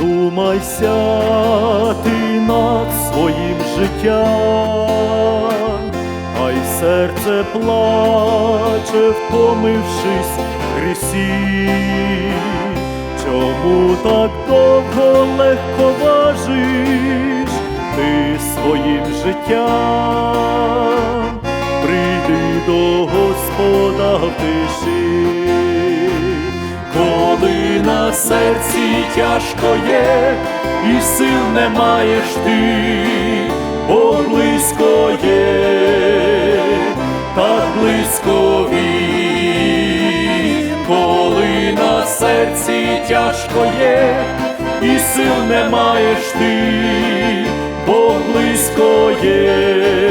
Задумайся ти над своїм життям, а й серце плаче, втомившись в грісі. Чому так довго легко важиш ти своїм життям? Прийди до Господа в тиші, на серці тяжко є, і сил не маєш ти, Бог близько є, так близько він, коли на серці тяжко є, і сил не маєш ти, Бог близько є,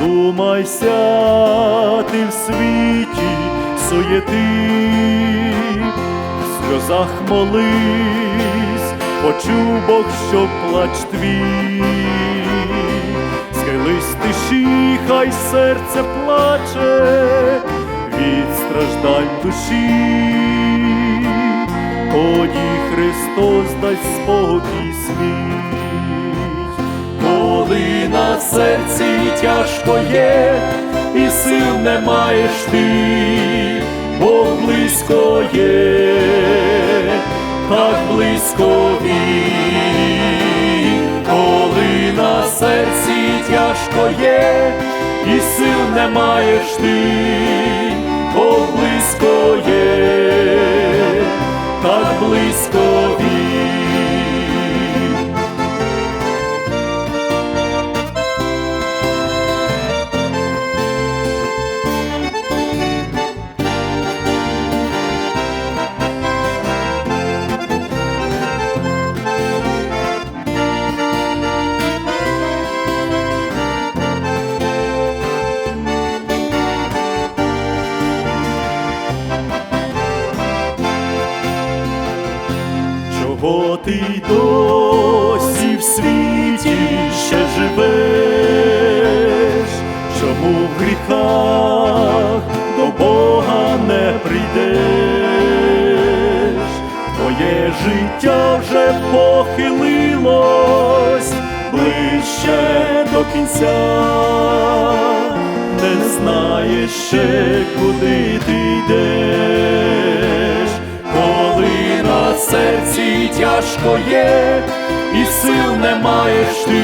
Задумайся ти в світі суєти, в сльозах молись, почув Бог, що плач твій, схились тиші, хай серце плаче від страждань душі, тоді Христос дасть спокій свій на серці тяжко є, і сил не маєш ти, Бог близько є, так близько він, коли на серці тяжко є, і сил не маєш ти, Бог близько ти досі в світі ще живеш? Чому в гріхах до Бога не прийдеш? Твоє життя вже похилилось ближче до кінця, не знаєш ще, куди ти йдеш, тяжко є, і сил не маєш ти,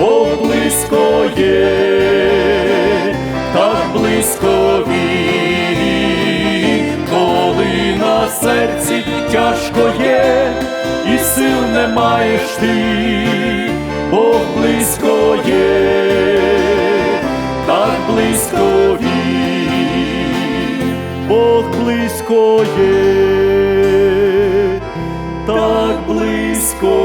Бог близько є, так близько він, коли на серці тяжко є, і сил не маєш ти, Бог близько є, так близько він, Бог близько є так близько.